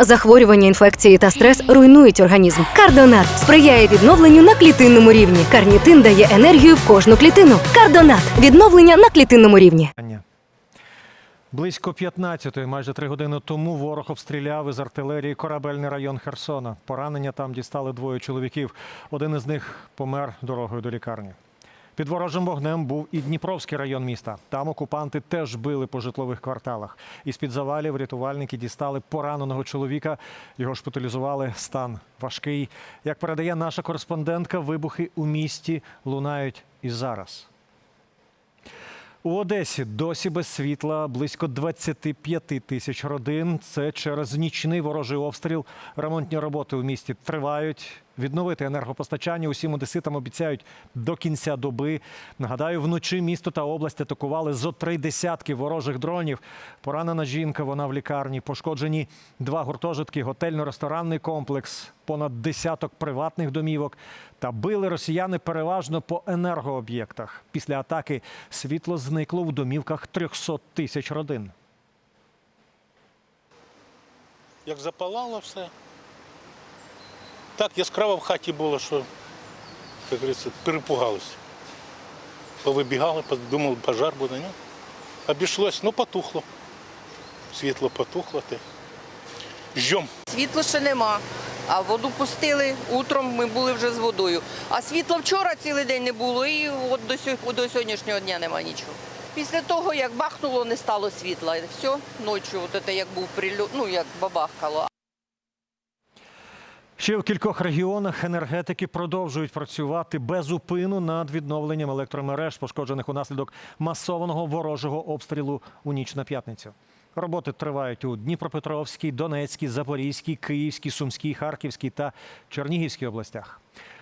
Захворювання, інфекції та стрес руйнують організм. Кардонат сприяє відновленню на клітинному рівні. Карнітин дає енергію в кожну клітину. Кардонат відновлення на клітинному рівні. Близько 15-ї, майже три години тому, ворог обстріляв із артилерії корабельний район Херсона. Поранення там дістали двоє чоловіків. Один із них помер дорогою до лікарні. Під ворожим вогнем був і Дніпровський район міста. Там окупанти теж били по житлових кварталах. Із-під завалів рятувальники дістали пораненого чоловіка. Його шпиталізували. Стан важкий. Як передає наша кореспондентка, вибухи у місті лунають і зараз. У Одесі досі без світла близько 25 тисяч родин. Це через нічний ворожий обстріл. Ремонтні роботи у місті тривають. Відновити енергопостачання усім одеситам обіцяють до кінця доби. Нагадаю, вночі місто та область атакували зо три десятки ворожих дронів. Поранена жінка, вона в лікарні. Пошкоджені два гуртожитки, готельно-ресторанний комплекс, понад десяток приватних домівок. Та били росіяни переважно по енергооб'єктах. Після атаки світло зникло в домівках 300 тисяч родин. Як запалало все. Так яскраво в хаті було, що, як говориться, перепугалися. Повибігали, думали, пожар буде. Ну, обійшлось, ну потухло. Світло потухло. Те. Ждем. Світла ще нема. А воду пустили. Утром ми були вже з водою. А світла вчора цілий день не було, і от до, сьо- до сьогоднішнього дня нема нічого. Після того, як бахнуло, не стало світла. Все, ночі, от це як був прильот, ну як бабахкало. Ще в кількох регіонах енергетики продовжують працювати без упину над відновленням електромереж, пошкоджених унаслідок масованого ворожого обстрілу у ніч на п'ятницю. Роботи тривають у Дніпропетровській, Донецькій, Запорізькій, Київській, Сумській, Харківській та Чернігівській областях.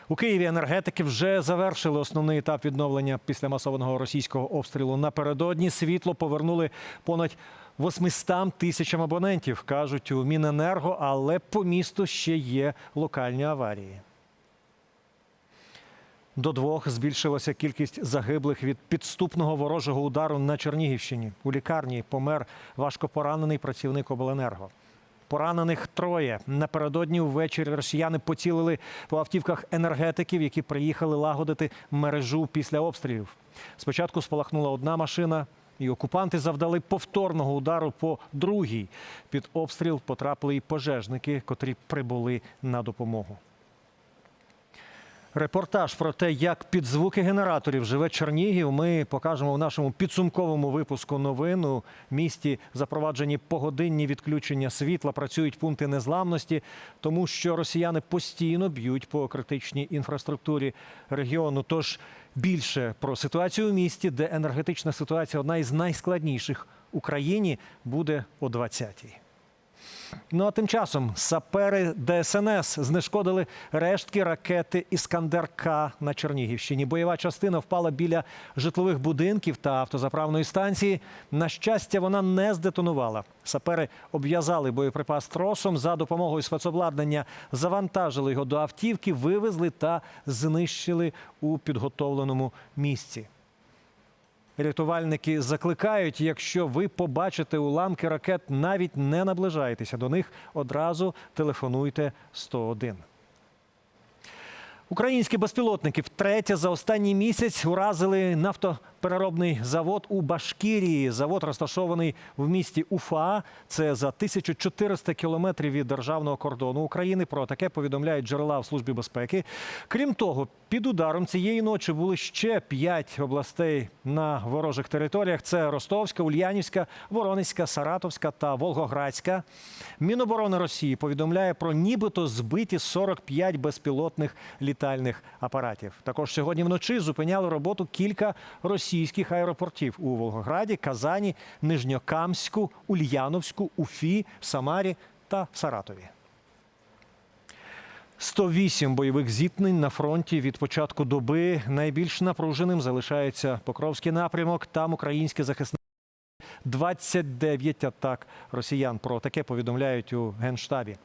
У Києві енергетики вже завершили основний етап відновлення після масованого російського обстрілу. Напередодні світло повернули понад 800 тисячам абонентів, кажуть у Міненерго, але по місту ще є локальні аварії. До двох збільшилася кількість загиблих від підступного ворожого удару на Чернігівщині. У лікарні помер важкопоранений працівник обленерго. Поранених троє. Напередодні ввечері росіяни поцілили по автівках енергетиків, які приїхали лагодити мережу після обстрілів. Спочатку спалахнула одна машина, і окупанти завдали повторного удару по другій. Під обстріл потрапили і пожежники, котрі прибули на допомогу. Репортаж про те, як під звуки генераторів живе Чернігів, ми покажемо в нашому підсумковому випуску новин. У місті запроваджені погодинні відключення світла, працюють пункти незламності, тому що росіяни постійно б'ють по критичній інфраструктурі регіону. Тож більше про ситуацію у місті, де енергетична ситуація одна із найскладніших в Україні, буде о 20-й. Ну а тим часом сапери ДСНС знешкодили рештки ракети Іскандер-К на Чернігівщині. Бойова частина впала біля житлових будинків та автозаправної станції. На щастя, вона не здетонувала. Сапери обв'язали боєприпас тросом за допомогою спецобладнання, завантажили його до автівки, вивезли та знищили у підготовленому місці. Рятувальники закликають, якщо ви побачите уламки ракет, навіть не наближайтеся до них, одразу телефонуйте 101. Українські безпілотники втретє за останній місяць уразили нафтопереробний завод у Башкірії. Завод розташований в місті Уфа. Це за 1400 кілометрів від державного кордону України. Про таке повідомляють джерела в службі безпеки. Крім того, під ударом цієї ночі були ще п'ять областей на ворожих територіях: це Ростовська, Ульянівська, Воронезька, Саратовська та Волгоградська. Міноборони Росії повідомляє про нібито збиті 45 безпілотних літальних апаратів. Також сьогодні вночі зупиняли роботу кілька російських аеропортів у Волгограді, Казані, Нижньокамську, Ульяновську, Уфі, Самарі та Саратові. 108 бойових зіткнень на фронті від початку доби. Найбільш напруженим залишається Покровський напрямок. Там українські захисники 29 атак росіян. Про таке повідомляють у генштабі.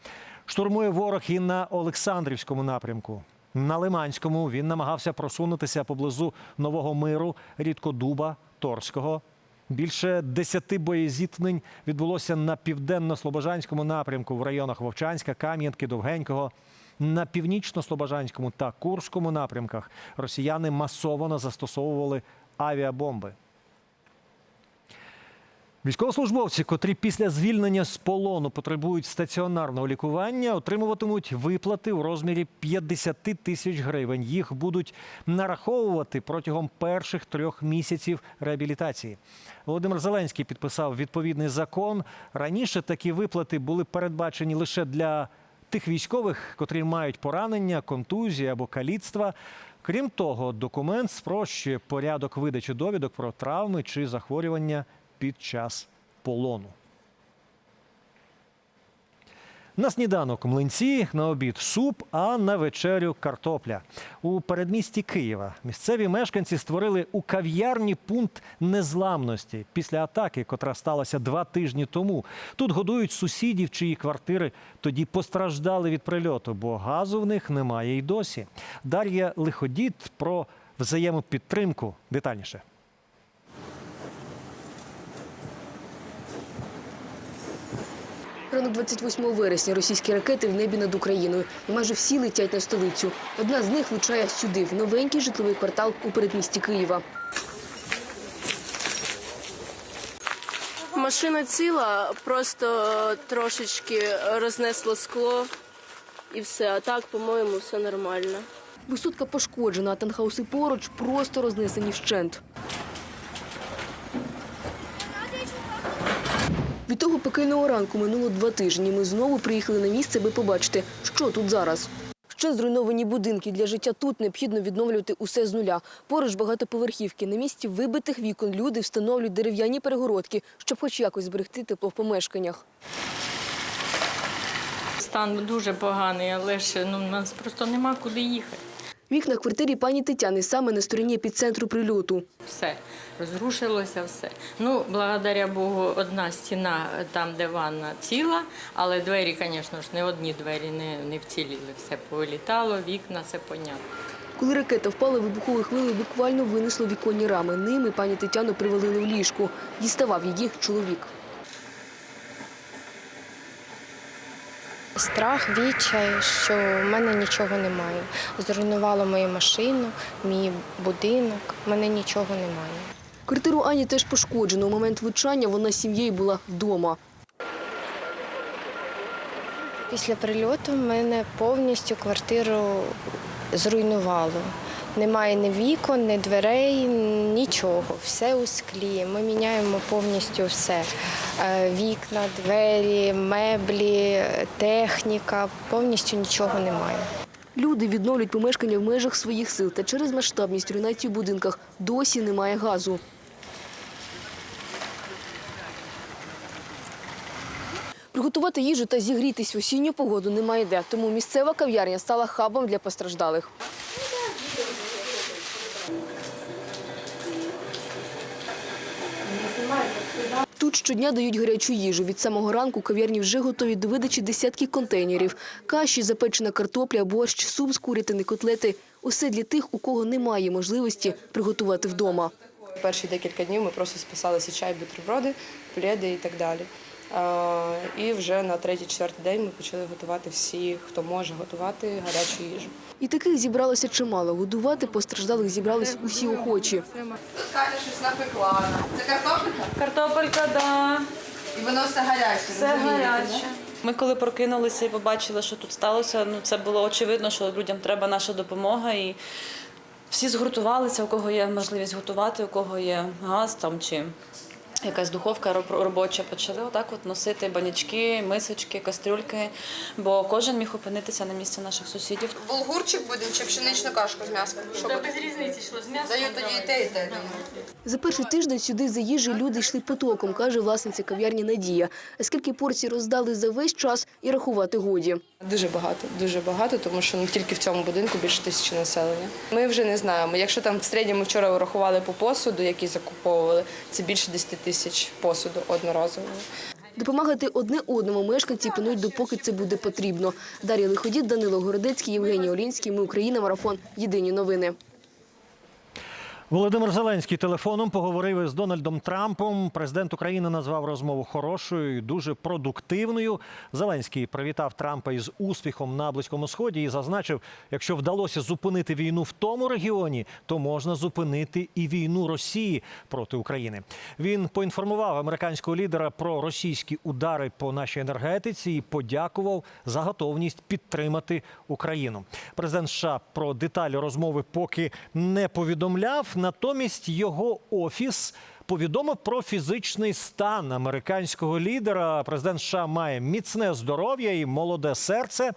Штурмує ворог і на Олександрівському напрямку. На Лиманському він намагався просунутися поблизу Нового Миру, Рідкодуба, Торського. Більше десяти боєзіткнень відбулося на південно-слобожанському напрямку в районах Вовчанська, Кам'янки, Довгенького. На північно-слобожанському та Курському напрямках росіяни масово застосовували авіабомби. Військовослужбовці, котрі після звільнення з полону потребують стаціонарного лікування, отримуватимуть виплати у розмірі 50 тисяч гривень. Їх будуть нараховувати протягом перших трьох місяців реабілітації. Володимир Зеленський підписав відповідний закон. Раніше такі виплати були передбачені лише для тих військових, котрі мають поранення, контузії або каліцтва. Крім того, документ спрощує порядок видачі довідок про травми чи захворювання під час полону. На сніданок млинці, на обід суп, а на вечерю картопля. У передмісті Києва місцеві мешканці створили у кав'ярні пункт незламності після атаки, котра сталася два тижні тому. Тут годують сусідів, чиї квартири тоді постраждали від прильоту, бо газу в них немає й досі. Дар'я Лиходіт про взаємопідтримку детальніше. Ранок 28 вересня російські ракети в небі над Україною. І майже всі летять на столицю. Одна з них влучає сюди, в новенький житловий квартал у передмісті Києва. Машина ціла, просто трошечки рознесло скло і все. А так, по-моєму, все нормально. Висотка пошкоджена, а танхауси поруч просто рознесені вщент. Від того пекельного ранку минуло два тижні. Ми знову приїхали на місце, аби побачити, що тут зараз. Ще зруйновані будинки. Для життя тут необхідно відновлювати усе з нуля. Поруч багатоповерхівки. На місці вибитих вікон люди встановлюють дерев'яні перегородки, щоб хоч якось зберегти тепло в помешканнях. Стан дуже поганий, але ж ну, у нас просто нема куди їхати. Вікна квартирі пані Тетяни саме на стороні епіцентру прильоту. Все розрушилося, все. Ну, благодаря Богу, одна стіна там, де ванна, ціла, але двері, звісно ж, не одні двері не, не вціліли. Все повилітало, вікна, це понятно. Коли ракета впала, вибуховою хвилею буквально винесло віконні рами. Ними пані Тетяну привалили в ліжку. Діставав її чоловік. Страх, відчай, що в мене нічого немає. Зруйнувало мою машину, мій будинок, в мене нічого немає. Квартиру Ані теж пошкоджено. У момент влучання вона з сім'єю була вдома. Після прильоту мене повністю квартиру зруйнувало. Немає ні вікон, ні дверей, нічого. Все у склі. Ми міняємо повністю все. Е, Вікна, двері, меблі, техніка. Повністю нічого немає. Люди відновлюють помешкання в межах своїх сил. Та через масштабність руйнації в будинках досі немає газу. Приготувати їжу та зігрітись в осінню погоду немає де. Тому місцева кав'ярня стала хабом для постраждалих. Тут щодня дають гарячу їжу. Від самого ранку кав'ярні вже готові до видачі десятки контейнерів. Каші, запечена картопля, борщ, суп з курятини, котлети – усе для тих, у кого немає можливості приготувати вдома. Перші декілька днів ми просто списалися чай, бутерброди, пледи і так далі. А, І вже на третій-четвертий день ми почали готувати всі, хто може готувати гарячу їжу. І таких зібралося чимало. Годувати постраждалих зібрались усі охочі. Катя щось напекла. Це картопелька? Картопелька, да, І воно все гаряче. все гаряче. Ми коли прокинулися і побачили, що тут сталося, ну це було очевидно, що людям треба наша допомога. І всі згуртувалися, у кого є можливість готувати, у кого є газ там чи якась духовка роб- робоча. Почали отак от носити банячки, мисочки, кастрюльки, бо кожен міг опинитися на місці наших сусідів. Булгурчик буде чи пшеничну кашку з м'яском? Що без різниці, що з м'ясом. Даю тоді і те, і те. За перший тиждень сюди за їжею люди йшли потоком, каже власниця кав'ярні Надія. А скільки порцій роздали за весь час і рахувати годі. Дуже багато, дуже багато, тому що ну, тільки в цьому будинку більше тисячі населення. Ми вже не знаємо. Якщо там в середньому вчора врахували по посуду, який закуповували, це більше 10 тисяч посуду одноразового. Допомагати одне одному мешканці планують, допоки це буде потрібно. Дар'я Лиходід, Данило Городецький, Євгеній Олінський. Ми Україна. Марафон. Єдині новини. Володимир Зеленський телефоном поговорив із Дональдом Трампом. Президент України назвав розмову хорошою, і дуже продуктивною. Зеленський привітав Трампа із успіхом на близькому сході і зазначив, якщо вдалося зупинити війну в тому регіоні, то можна зупинити і війну Росії проти України. Він поінформував американського лідера про російські удари по нашій енергетиці і подякував за готовність підтримати Україну. Президент США про деталі розмови поки не повідомляв. Натомість його офіс повідомив про фізичний стан американського лідера. Президент США має міцне здоров'я і молоде серце.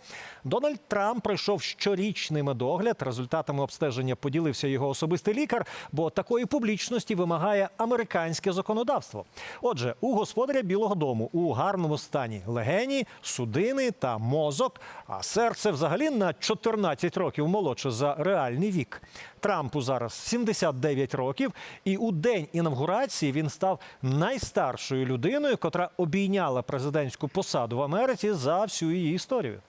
Дональд Трамп пройшов щорічний медогляд. Результатами обстеження поділився його особистий лікар, бо такої публічності вимагає американське законодавство. Отже, у господаря Білого Дому у гарному стані легені, судини та мозок, а серце взагалі на 14 років молодше за реальний вік. Трампу зараз 79 років, і у день інавгурації він став найстаршою людиною, котра обійняла президентську посаду в Америці за всю її історію.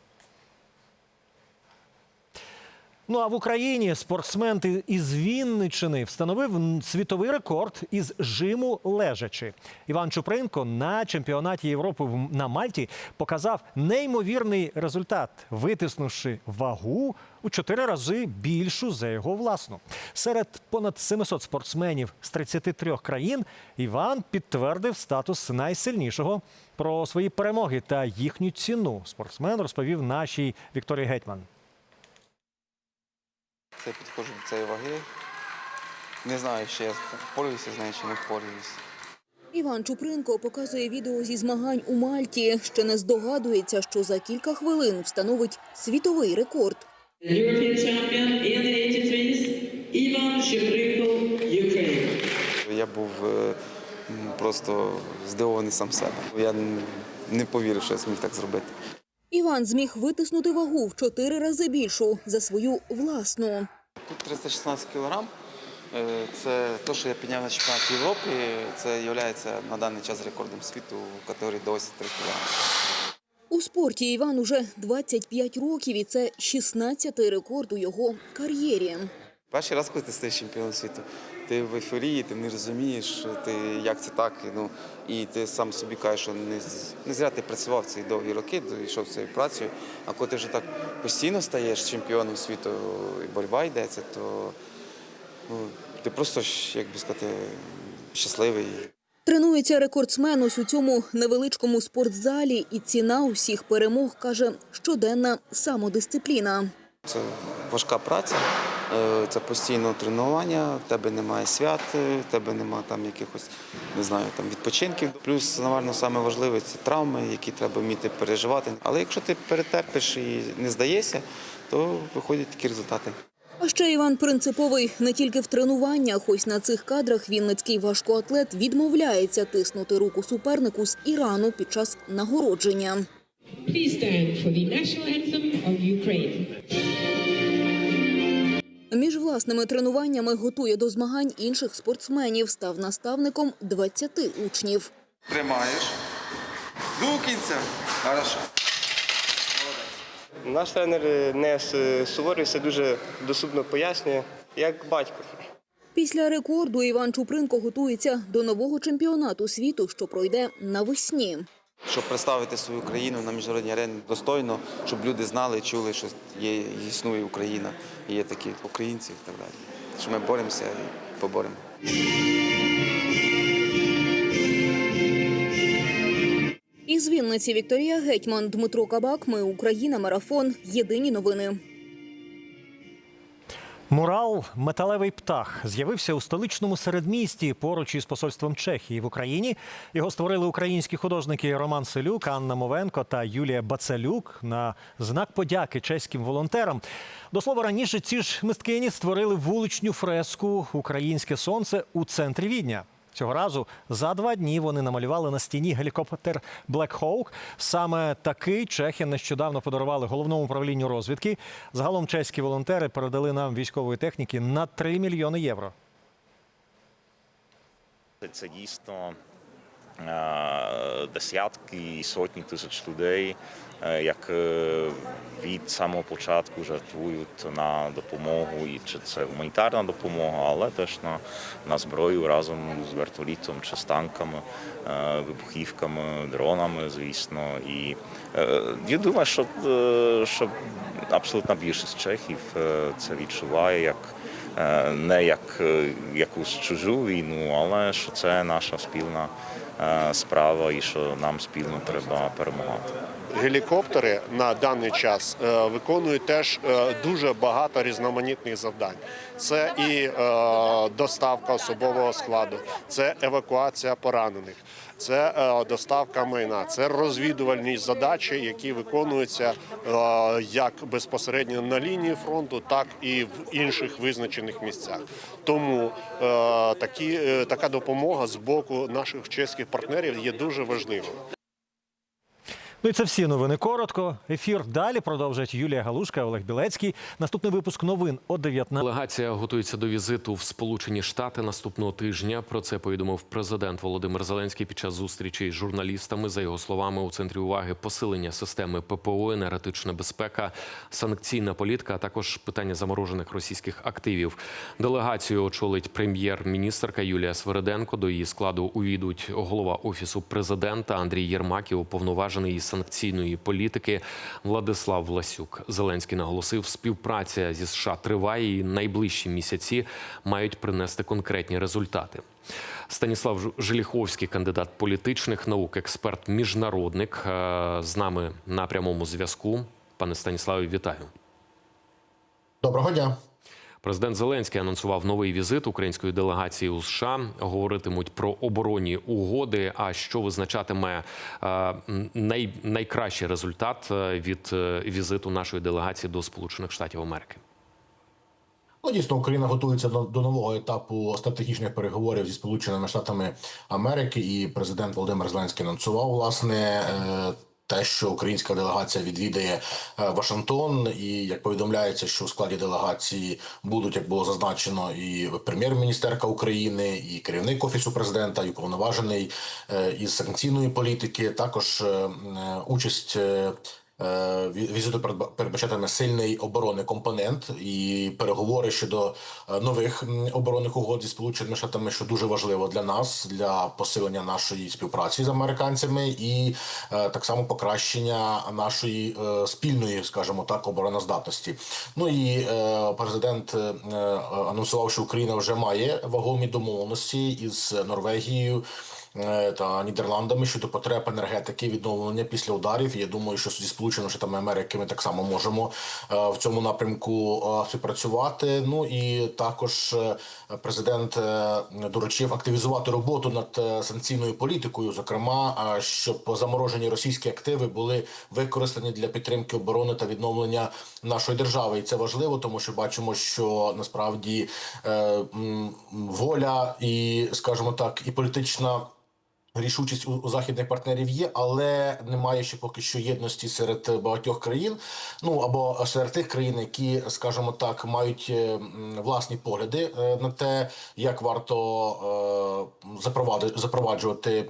Ну а в Україні спортсмен із Вінничини встановив світовий рекорд із жиму лежачи. Іван Чупринко на чемпіонаті Європи на Мальті показав неймовірний результат, витиснувши вагу у чотири рази більшу за його власну. Серед понад 700 спортсменів з 33 країн Іван підтвердив статус найсильнішого. Про свої перемоги та їхню ціну спортсмен розповів нашій Вікторії Гетьман. Це я підходжу до цієї ваги. Не знаю, чи я впораюся з нею, чи не впораюся. Іван Чупринко показує відео зі змагань у Мальті. Ще не здогадується, що за кілька хвилин встановить світовий рекорд. European champion in the 83s, Ivan Shevchenko, Ukraine. Я був е, просто здивований сам себе. Я не повірив, що я зміг так зробити. Іван зміг витиснути вагу в чотири рази більшу за свою власну. Тут 316 кілограм. Е, Це те, що я підняв на чемпіонаті Європи. Це є на даний час рекордом світу в категорії до 83 кг. У спорті Іван уже 25 років, і це 16-й рекорд у його кар'єрі. Перший раз, коли ти стаєш чемпіоном світу, ти в ейфорії, ти не розумієш, ти, як це так. Ну, і ти сам собі кажеш, що не, не зря ти працював ці довгі роки, йшов цією працею. А коли ти вже так постійно стаєш чемпіоном світу і боротьба йдеться, то ну, ти просто, як би сказати, щасливий. Тренується рекордсмен ось у цьому невеличкому спортзалі, і ціна усіх перемог каже щоденна самодисципліна. Це важка праця, це постійно тренування, в тебе немає свят, е, в тебе немає там якихось, не знаю, там відпочинків. Плюс, напевно, саме важливе це травми, які треба вміти переживати. Але якщо ти перетерпиш і не здаєшся, то виходять такі результати. А ще Іван принциповий не тільки в тренуваннях. Ось на цих кадрах вінницький важкоатлет відмовляється тиснути руку супернику з Ірану під час нагородження. Please stand for the national anthem of Ukraine. Між власними тренуваннями готує до змагань інших спортсменів. Став наставником 20 учнів. Тримаєш до кінця. Хорошо. Наш тренер не суворий, все дуже доступно пояснює, як батько. Після рекорду Іван Чупринко готується до нового чемпіонату світу, що пройде навесні. Щоб представити свою країну на міжнародній арені достойно, щоб люди знали, чули, що є, існує Україна, і є такі українці і так далі. Що ми боремося і поборемо. Із Вінниці Вікторія Гетьман, Дмитро Кабак. Ми Україна. Марафон. Єдині новини. Мурал Металевий птах з'явився у столичному середмісті поруч із посольством Чехії в Україні. Його створили українські художники Роман Селюк, Анна Мовенко та Юлія Бацалюк на знак подяки чеським волонтерам. До слова, раніше ці ж мисткині створили вуличню фреску Українське сонце у центрі Відня. Цього разу за два дні вони намалювали на стіні гелікоптер Black Hawk. Саме такий чехи нещодавно подарували головному управлінню розвідки. Загалом чеські волонтери передали нам військової техніки на 3 мільйони євро. Це дійсно десятки і сотні тисяч людей, е, як е, від самого початку жертвують на допомогу, і чи це гуманітарна допомога, але теж на, на зброю разом з вертолітом чи з танками, е, вибухівками, дронами, звісно. І е, я думаю, що, е, що абсолютна більшість чехів е, це відчуває як е, не як е, якусь чужу війну, але що це наша спільна е, справа і що нам спільно треба перемагати. Гелікоптери на даний час е, виконують теж е, дуже багато різноманітних завдань. Це і е, доставка особового складу, це евакуація поранених, це доставка майна, це розвідувальні задачі, які виконуються як безпосередньо на лінії фронту, так і в інших визначених місцях. Тому такі, така допомога з боку наших чеських партнерів є дуже важливою. Ну і це всі новини коротко. Ефір далі продовжать Юлія Галушка, Олег Білецький. Наступний випуск новин о 19. Делегація готується до візиту в Сполучені Штати наступного тижня. Про це повідомив президент Володимир Зеленський під час зустрічі з журналістами. За його словами, у центрі уваги посилення системи ППО, енергетична безпека, санкційна політика, а також питання заморожених російських активів. Делегацію очолить прем'єр-міністерка Юлія Свериденко. До її складу увійдуть голова офісу президента Андрій Єрмак і уповноважений із санкційної політики Владислав Власюк. Зеленський наголосив, співпраця зі США триває і найближчі місяці мають принести конкретні результати. Станіслав Желіховський, кандидат політичних наук, експерт, міжнародник, е, з нами на прямому зв'язку. Пане Станіславе, вітаю. Доброго дня. Президент Зеленський анонсував новий візит української делегації у США. Говоритимуть про оборонні угоди. А що визначатиме е, най, найкращий результат е, від е, візиту нашої делегації до Сполучених Штатів Америки? Ну, дійсно, Україна готується до, до нового етапу стратегічних переговорів зі Сполученими Штатами Америки, і президент Володимир Зеленський анонсував власне. е, Те, що українська делегація відвідає е, Вашингтон, і як повідомляється, що у складі делегації будуть, як було зазначено, і прем'єр-міністерка України, і керівник офісу президента, і уповноважений е, із санкційної політики. Також е, участь Візиту передба- передбачатиме сильний оборонний компонент і переговори щодо е, нових оборонних угод зі сполученими штатами, що дуже важливо для нас, для посилення нашої співпраці з американцями, і е, так само покращення нашої е, спільної, скажімо так, обороноздатності. Ну і е, президент е, е, анонсував, що Україна вже має вагомі домовленості із Норвегією е, та Нідерландами щодо потреб енергетики відновлення після ударів. Я думаю, що зі Сполученими Штатами Америки ми так само можемо е, в цьому напрямку е, співпрацювати. Ну і також е, президент е, доручив активізувати роботу над е, санкційною політикою, зокрема, е, щоб заморожені російські активи були використані для підтримки оборони та відновлення нашої держави. І це важливо, тому що бачимо, що насправді е, воля і, скажімо так, і політична. Рішучість у, у західних партнерів є, але немає ще поки що єдності серед багатьох країн. Ну або серед тих країн, які, скажімо так, мають е, власні погляди е, на те, як варто е, запроваджувати,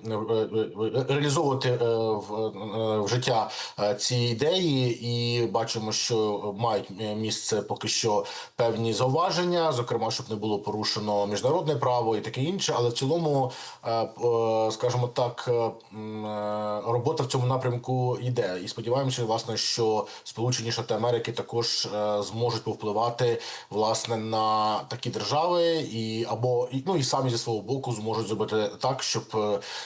реалізовувати в, в життя ці ідеї, і бачимо, що мають місце поки що певні зауваження, зокрема, щоб не було порушено міжнародне право і таке інше. Але в цілому, е, скажімо так, е, е, робота в цьому напрямку йде. І сподіваємося, власне, що Сполучені Штати Америки також е, зможуть повпливати власне на такі держави, і або ну і самі зі свого боку зможуть зробити так, щоб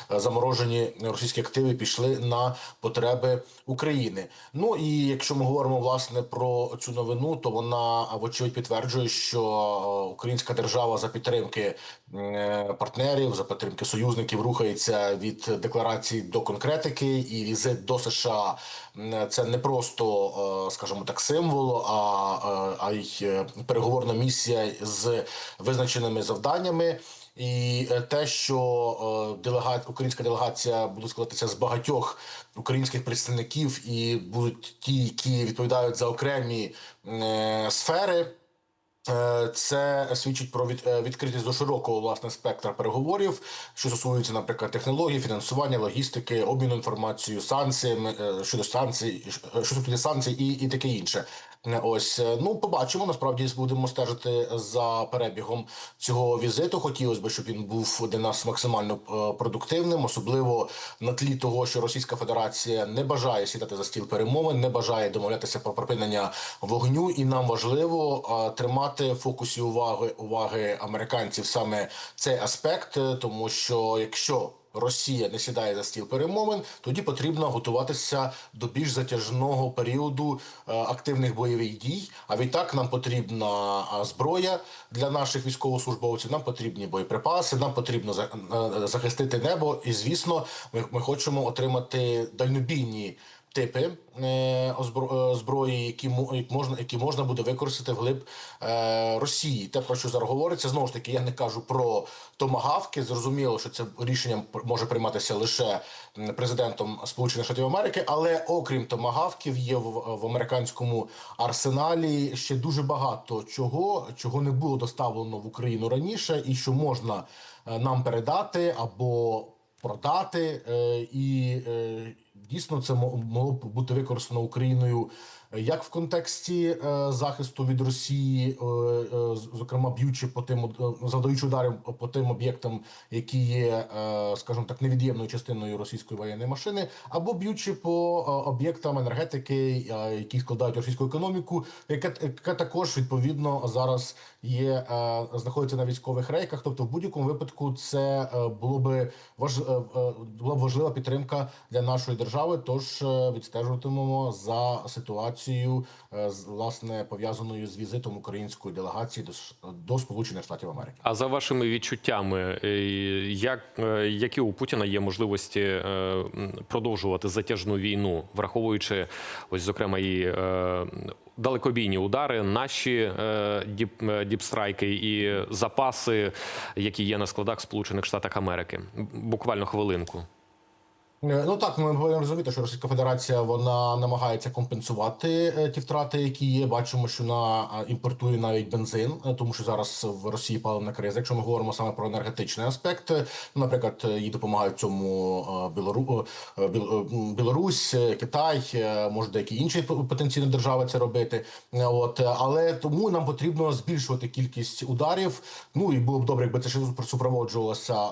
заморожені російські активи пішли на потреби України. Ну і якщо ми говоримо власне про цю новину, то вона вочевидь підтверджує, що українська держава за підтримки партнерів, за підтримки союзників рухається від декларації до конкретики, і візит до США це не просто, е, скажімо так, символ, а, е, а й е, переговорна місія з визначеними завданнями. І е, те, що е, делега... українська делегація буде складатися з багатьох українських представників, і будуть ті, які відповідають за окремі е, сфери. Е, Це свідчить про е, відкритість до широкого власне спектра переговорів, що стосуються, наприклад, технологій, фінансування, логістики, обміну інформацією, санкціями е, щодо санкцій, що стосується санкцій і, і таке інше. Е, Ось е, ну побачимо. Насправді будемо стежити за перебігом цього візиту. Хотілося б, щоб він був для нас максимально е, продуктивним, особливо на тлі того, що Російська Федерація не бажає сідати за стіл перемовин, не бажає домовлятися про припинення вогню, і нам важливо тримати в фокусі уваги уваги американців саме цей аспект, тому що якщо Росія не сідає за стіл перемовин, тоді потрібно готуватися до більш затяжного періоду е, активних бойових дій. А відтак нам потрібна е, зброя для наших військовослужбовців. Нам потрібні боєприпаси, нам потрібно е, захистити небо. І звісно, ми, ми хочемо отримати дальнобійні. Типи е, е, зброї, які можна, які можна буде використати вглиб е, Росії. Те про що зараз говориться, знову ж таки, я не кажу про томагавки. Зрозуміло, що це рішення може прийматися лише президентом Сполучених Штатів Америки, але окрім томагавків, є в, в американському арсеналі ще дуже багато чого, чого не було доставлено в Україну раніше, і що можна нам передати або продати, і дійсно це мо- могло б бути використано Україною як в контексті е, захисту від Росії, е, е, зокрема б'ючи по тим завдаючи ударів по тим об'єктам, які є, скажімо так, невід'ємною частиною російської воєнної машини, або б'ючи по об'єктам енергетики, які складають російську економіку, яка, яка також відповідно зараз є знаходиться на військових рейках. Тобто, в будь-якому випадку, це було би важ, була б важлива підтримка для нашої держави. Тож відстежуватимемо за ситуацією, е, з- власне пов'язаною з візитом української делегації до, до Сполучених Штатів Америки. А за вашими відчуттями, е, як, е, які у Путіна є можливості е, продовжувати затяжну війну, враховуючи ось зокрема і е, далекобійні удари, наші е, діп, е, діпстрайки і запаси, які є на складах Сполучених Штатів Америки? Буквально хвилинку. Е, Ну так, ми повинні розуміти, що Російська Федерація вона намагається компенсувати е, ті втрати, які є. Бачимо, що вона е, імпортує навіть бензин, тому що зараз в Росії паливна криза. Якщо ми говоримо саме про енергетичний аспект, наприклад, їй допомагають цьому Білору, Білорусь, Китай, може деякі інші потенційні держави це робити. От але тому нам потрібно збільшувати кількість ударів. Ну і було б добре, якби це ще супроводжувалося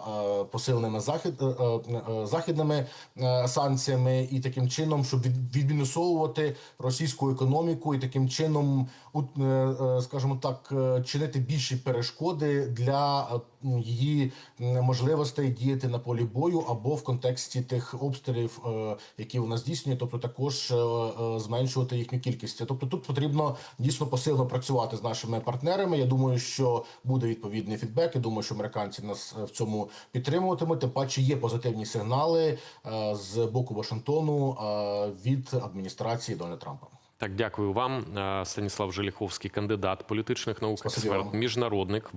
посиленими захід західними санкціями, і таким чином, щоб від- відмінусовувати російську економіку, і таким чином, е, е, скажімо так, е, чинити більші перешкоди для е, її можливостей діяти на полі бою або в контексті тих обстрілів, е, які вона здійснює, тобто також е, е, зменшувати їхню кількість. Тобто тут потрібно дійсно посилено працювати з нашими партнерами. Я думаю, що буде відповідний фідбек. Я думаю, що американці нас е, в цьому підтримуватимуть. Тим паче є позитивні сигнали е, з боку Вашингтону е, від адміністрації Дональда Трампа. Так, дякую вам, Е, Станіслав Желіховський, кандидат політичних наук, експерт, міжнародник.